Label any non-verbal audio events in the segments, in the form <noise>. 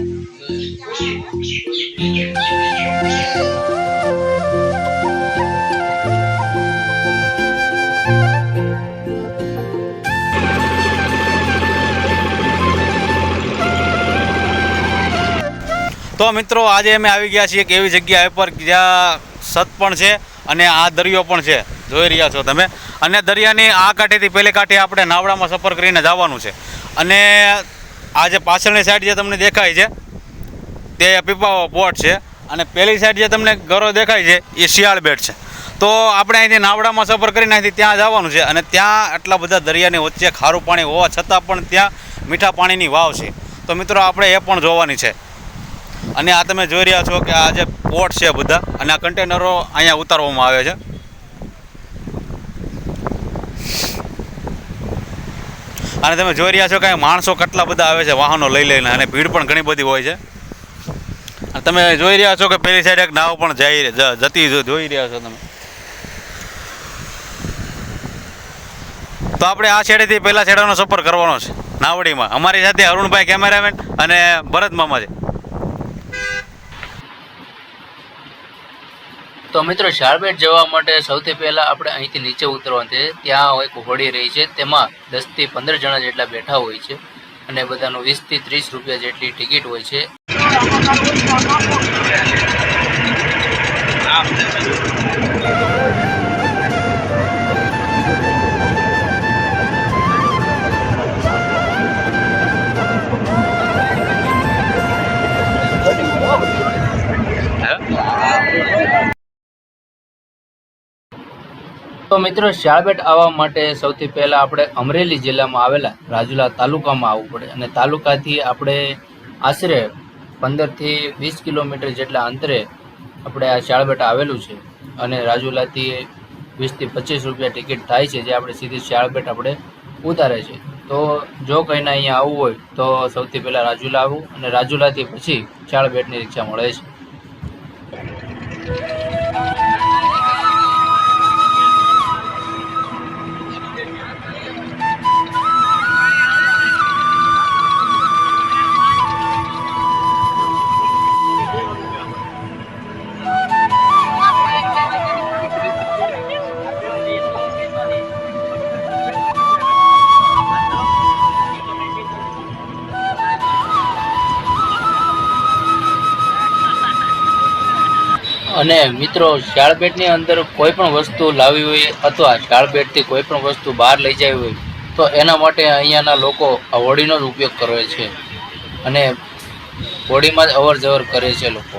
તો મિત્રો, આજે અમે આવી ગયા છીએ એક એવી જગ્યાએ પર જ્યાં સત પણ છે અને આ દરિયો પણ છે. જોઈ રહ્યા છો તમે. અને દરિયાની આ કાંઠેથી પહેલે કાંઠે આપણે નાવડામાં સફર કરીને જવાનું છે. અને આ જે પાછળની સાઈડ જે તમને દેખાય છે, તે પીપાવો બોટ છે. અને પેલી સાઈડ જે તમને ઘરો દેખાય છે, એ શિયાળ બેટ છે. તો આપણે અહીંથી નાવડામાં સફર કરીને અહીંથી ત્યાં જવાનું છે અને ત્યાં આટલા બધા દરિયાની વચ્ચે ખારું પાણી હોવા છતાં પણ ત્યાં મીઠા પાણીની વાવ છે. તો મિત્રો, આપણે એ પણ જોવાની છે. અને આ તમે જોઈ રહ્યા છો કે આ જે પોટ છે બધા, અને આ કન્ટેનરો અહીંયા ઉતારવામાં આવે છે. અને તમે જોઈ રહ્યા છો કે માણસો કેટલા બધા આવે છે, વાહનો લઈ લઈને અને ભીડ પણ ઘણી બધી હોય છે. અને તમે જોઈ રહ્યા છો કે પેલી સાઈડ એક નાવ પણ જઈ જતી જોઈ રહ્યા છો તમે. તો આપણે આ છેડેથી પહેલા છેડાનો સફર કરવાનો છે, નાવડીમાં. અમારી સાથે અરુણભાઈ કેમેરામેન અને ભરત મામા છે. તો મિત્રો શાળબેટ જવા માટે સૌથી પહેલા આપણે અહીંથી નીચે ઉતરવાનું છે. ત્યાં એક હોડી રહી છે. તેમાં દસથી પંદર જણા જેટલા બેઠા હોય છે અને બધાનું વીસથી ત્રીસ રૂપિયા જેટલી ટિકિટ હોય છે. તો મિત્રો શાળબેટ આવવા માટે સૌથી પહેલાં આપણે અમરેલી જિલ્લામાં આવેલા રાજુલા તાલુકામાં આવવું પડે અને તાલુકાથી આપણે આશરે પંદરથી વીસ કિલોમીટર જેટલા અંતરે આપણે આ શાળબેટ આવેલું છે અને રાજુલાથી વીસથી પચીસ રૂપિયા ટિકિટ થાય છે, જે આપણે સીધી શાળબેટ આપણે ઉતારે છે. તો જો કંઈને અહીંયા આવવું હોય, તો સૌથી પહેલાં રાજુલા આવવું અને રાજુલાથી પછી શાળબેટની રિક્ષા મળે છે. અને મિત્રો, શાળબેટની અંદર કોઈ પણ વસ્તુ લાવી હોય અથવા શાળબેટથી કોઈ પણ વસ્તુ બહાર લઈ જવી હોય, તો એના માટે અહીંયાના લોકો આ હોડીનો જ ઉપયોગ કરે છે. અને હોડીમાં જ અવર જવર કરે છે લોકો.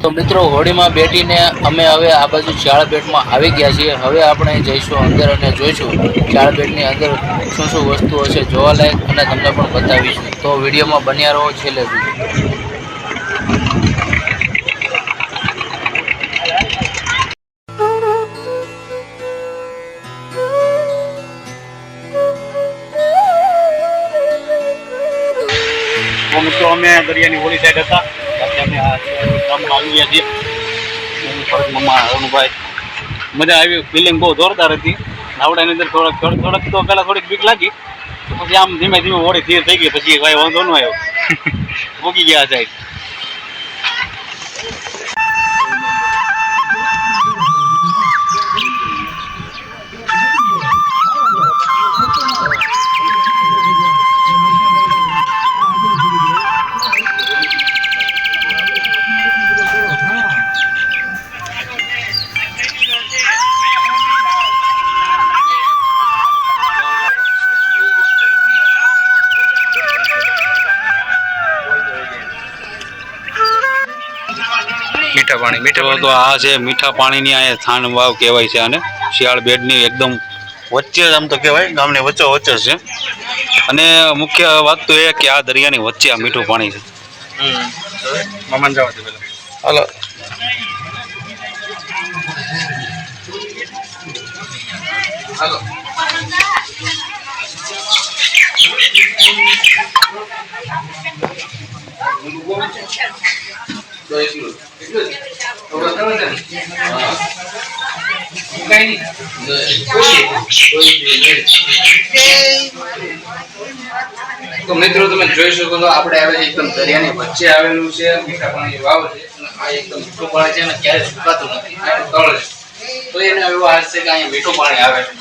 તો મિત્રો હોડીમાં બેઠીને અમે હવે આ બાજુ શાળબેટમાં આવી ગયા છીએ. હવે આપણે જઈશું અંદર અને જોઈશું શાળબેટની અંદર શું શું વસ્તુઓ છે જોવાલાયક અને તમને પણ બતાવીશું. તો વિડીયોમાં બન્યા રહો છેલ્લે સુધી. તો મિત્રો અમે દરિયાની હોળી સાઈડ હતા. અમે આ ગામમાં આવી ગયા છીએ. ફરજ મમ્મા અરુણભાઈ. મજા આવી ફિલિંગ બહુ જોરદાર હતી. નાવડાની અંદર થોડાક થોડક તો પહેલાં થોડીક બીક લાગી. પછી આમ ધીમે ધીમે હોળી ધીર થઈ ગઈ. પછી કાંઈ વાંધો ન આવ્યો. <laughs> ભૂગી ગયા સાઈડ મીઠા પાણી મીઠા તો તો આ છે મીઠા પાણીની આ થાન વાવ કહેવાય છે આને. શિયાળ બેડની એકદમ વચ્ચે જ આમ તો કહેવાય ગામની વચ્ચે વચ્ચે છે. અને મુખ્ય વાત તો એ કે આ દરિયાની વચ્ચે આ મીઠું પાણી છે. હલો જવા દે પેલા હાલો. જ. તો. તો મિત્રો, તમે જોઈ શકો છો, આપણે આવે છે એકદમ દરિયાની વચ્ચે આવેલું છે, મીઠા પાણી વાવ છે આ એકદમ મીઠું પાણી છે, અને ક્યારેય સુકાતું નથી તળ છે તો એને એવો હાથ છે કે અહીંયા મીઠું પાણી આવે છે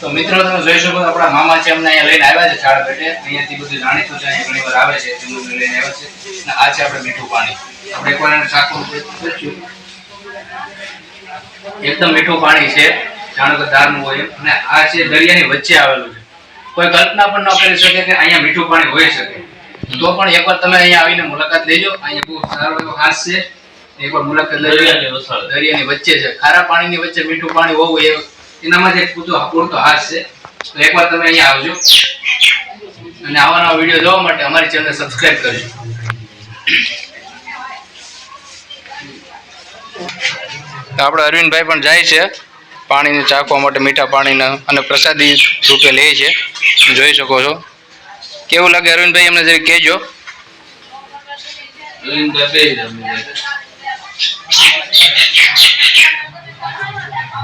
તો મિત્રો, તમે જોઈ શકો આપણા મામા છે, અમને અહીંયા લઈને આવ્યા છે શાળા પેટે. અહીંયાથી બધું જાણીતું છે, અહીંયા ઘણી વાર આવે છે, તેમનું લઈને આવ્યા છે. અને આ છે આપણે મીઠું પાણી. આપણે એકવાર એને ચાખવું એકદમ મીઠું પાણી છે, જાણો કે દારનું હોય અને આ છે દરિયાની વચ્ચે આવેલું છે. કોઈ કલ્પના પણ ન કરી શકે કે અહીંયા મીઠું પાણી હોઈ શકે. તો પણ એકવાર તમે અહીંયા આવીને મુલાકાત લેજો. અહીંયા બહુ સારો એવો હાથ છે. એકવાર મુલાકાત દરિયા દરિયાની વચ્ચે છે. ખારા પાણીની વચ્ચે મીઠું પાણી હોવું એ એનામાં એક પૂરતો પૂરતો હાથ છે. તો એકવાર તમે અહીંયા આવજો. અને આવા નવા વીડિયો જોવા માટે અમારી ચેનલ સબસ્ક્રાઇબ કરજો. તો આપણે અરવિંદભાઈ પણ જાય છે. પાણીને ચાખવા માટે મીઠા પાણીના અને પ્રસાદી રૂપે લે છે. જોઈ શકો છો. કેવું લાગે અરવિંદભાઈ એમને જરી કહેજો.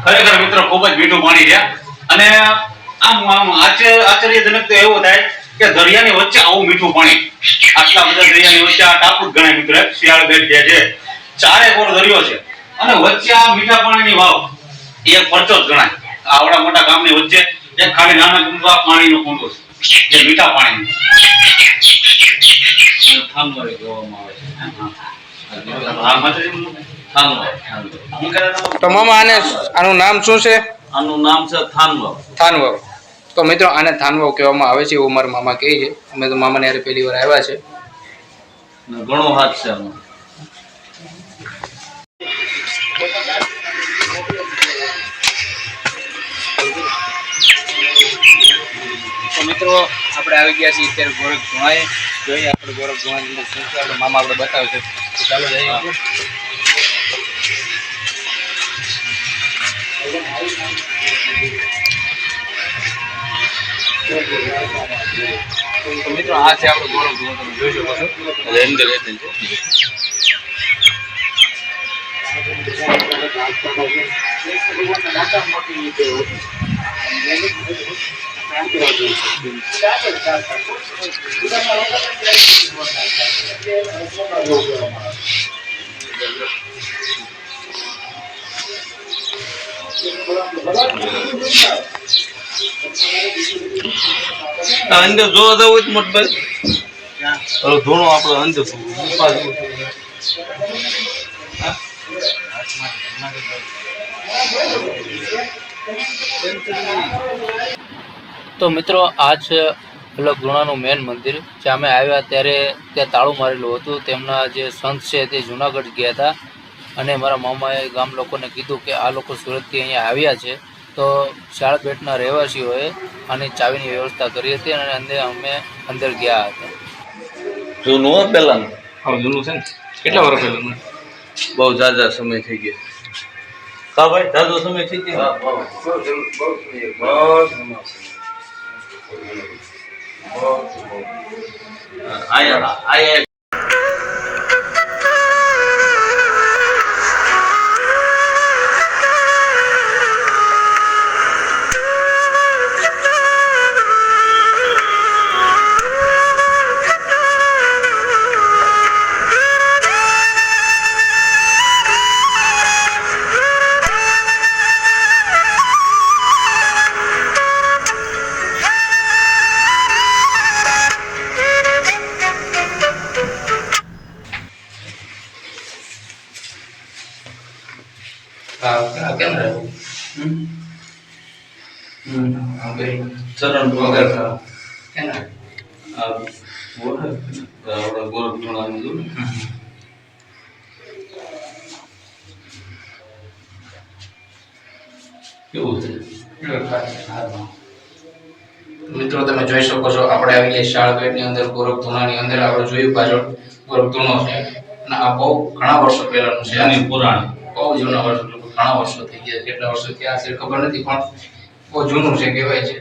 ખરેખર મિત્રો ખૂબ જ મીઠું પાણી છે. અને આમ આમ આશ્ચર્યજનક તો એવું થાય કે દરિયાની વચ્ચે આવું મીઠું પાણી. આટલા બધા દરિયાની વચ્ચે આ ટાપુ ગણાય મિત્રો શિયાળ બેટ જે છે, ચારે કોર દરિયો છે. અને વચ્ચે આ મીઠા પાણીની વાવ, એ પરચો જ ગણાય. આવડા મોટા ગામની વચ્ચે એક ખાલી નાના કુંડવા પાણીનો કુંડો છે, જે મીઠા પાણીનો. હું કહેતા હતા? તો મામા આને આનું નામ શું છે? આનું નામ છે થાનવા થાનવાવ. તો મિત્રો આને થાનવાવ કહેવામાં આવે છે એવું મારા મામા કહે છે. અમે તો મામાને યારે પહેલી વાર આવ્યા છે. ઘણો હાથ છે આનો. તો મિત્રો આપણે આવી ગયા છીએ અત્યારે ગોરખ ધુણાએ જોઈએ આપણે ગૌરવ ધુણાની અંદર શું છે, આપણે મામા આપણે બતાવે છે. ચાલો જઈએ તો મિત્રો, આ છે આપણો ગૌરવ ધુણો તમે જોઈ શકો છો. અંદર જોવા જવું તો મોટભાઈ ઓલો ધૂણો આપણો જેવું છે. તો મિત્રો આ છે એટલે ગુણાનું મેન મંદિર જ્યાં અમે આવ્યા ત્યારે ત્યાં તાળું મારેલું હતું. તેમના જે સંત છે તે જુનાગઢ ગયા હતા. અને મારા મામાએ ગામ લોકોને કીધું કે આ લોકો સુરતથી અહીંયા આવ્યા છે. તો શાળપેટના રહેવાસીઓએ આની ચાવીની વ્યવસ્થા કરી હતી અને અંદર અમે અંદર ગયા હતા. જૂનું પહેલાં હા જૂનું છે ને. કેટલા વર્ષ પહેલાં બહુ ઝાઝા સમય થઈ ગયા. હા ભાઈ ઝાઝો સમય થઈ ગયો. રહ્યું ચરણ વગર કેમ રહ્યું ગોરખ ને? કેવું છે મિત્રો તમે જોઈ શકો છો આપણે આવી ગયા શાળાપેટની અંદર ગોરખધૂણાની અંદર આપણે જોયું પાછળ ગોરખધૂણો છે. અને આ બહુ ઘણા વર્ષો પહેલાનું છે. એની પુરાણી. બહુ જૂના વર્ષો. ઘણા વર્ષો થઈ ગયા કેટલા વર્ષો થયા છે ખબર નથી, પણ બહુ જૂનું છે કહેવાય છે.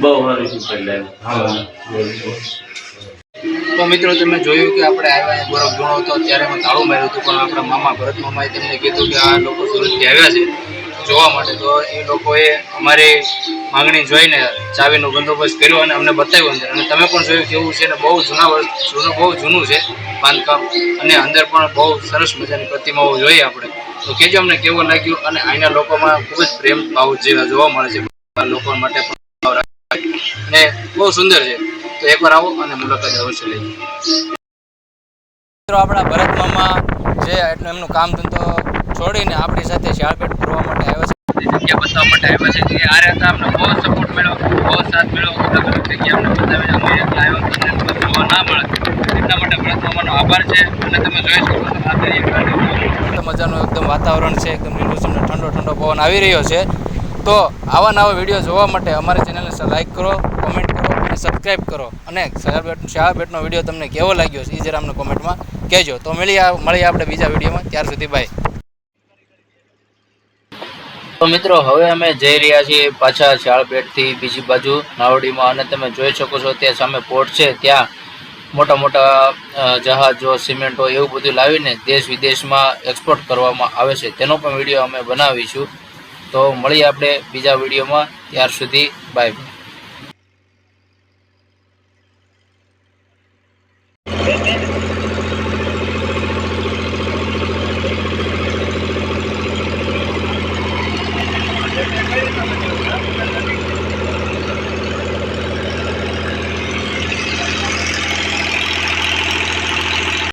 બહુ સારી તો મિત્રો તમે જોયું કે આપણે આવ્યા બરફ ગુણો હતો ત્યારે હું તાળું માર્યું હતું પણ આપણા મામા ભરત મામાએ તેમને કીધું કે આ લોકો સુરતથી આવ્યા છે જોવા માટે. તો એ લોકોએ અમારી માંગણી જોઈને ચાવીનો બંદોબસ્ત કર્યો અને અમને બતાવ્યો અંદર. અને તમે પણ જોયું કેવું છે અને બહુ જૂના વર્ષ જૂનું બહુ જૂનું છે બાંધકામ. અને અંદર પણ બહુ સરસ મજાની પ્રતિમાઓ જોઈએ આપણે. તો કેજો અમને કેવું લાગ્યું અને અહીંના લોકોમાં ખૂબ જ પ્રેમ ભાવ જેવા જોવા મળે છે. લોકો માટે. અને બહુ સુંદર છે. તો એકવાર આવો અને મુલાકાત અવશ્ય લેજો. મિત્રો આપણા ભરત મામા જે એટલું એમનું કામ ધંધો છોડીને આપણી સાથે શાળપેટ ફરવા માટે આવ્યો છે. જગ્યા બતાવવા માટે આવ્યો છે કે આ રહેતા અમને બહુ સપોર્ટ મળ્યો. બહુ સાથ મળ્યો. અલગ અલગ જગ્યા અમને બતાવી અમે આવ્યા જોવા ના મળે. એટલા માટે ભરત મામાનો આભાર છે. અને તમે જોઈ શકો છો આ મજાનું એકદમ વાતાવરણ છે, એકદમ લીલુંછમ ઠંડો ઠંડો પવન આવી રહ્યો છે. તો આવા નવા વીડિયો જોવા માટે અમારી ચેનલને લાઈક કરો કોમેન્ટ કરો અને સબસ્ક્રાઈબ કરો. અને શાળાબેટ શાળાબેટનો વીડિયો તમને કેવો લાગ્યો છે એ જરા અમને કોમેન્ટમાં કહેજો. તો મળીએ મળીએ આપણે બીજા વિડીયોમાં. ત્યાર સુધી બાય તો મિત્રો, હવે અમે જઈ રહ્યા છીએ પાછા શાળબેટથી બીજી બાજુ. નાવડીમાં અને તમે જોઈ શકો છો, ત્યાં સામે પોર્ટ છે. ત્યાં મોટા મોટા જહાજો, સિમેન્ટો એવું બધું લાવીને દેશ વિદેશમાં એક્સપોર્ટ કરવામાં આવે છે. તેનો પણ વીડિયો અમે બનાવીશું. તો મળીએ આપણે બીજા વિડીયોમાં ત્યાર સુધી બાય બાય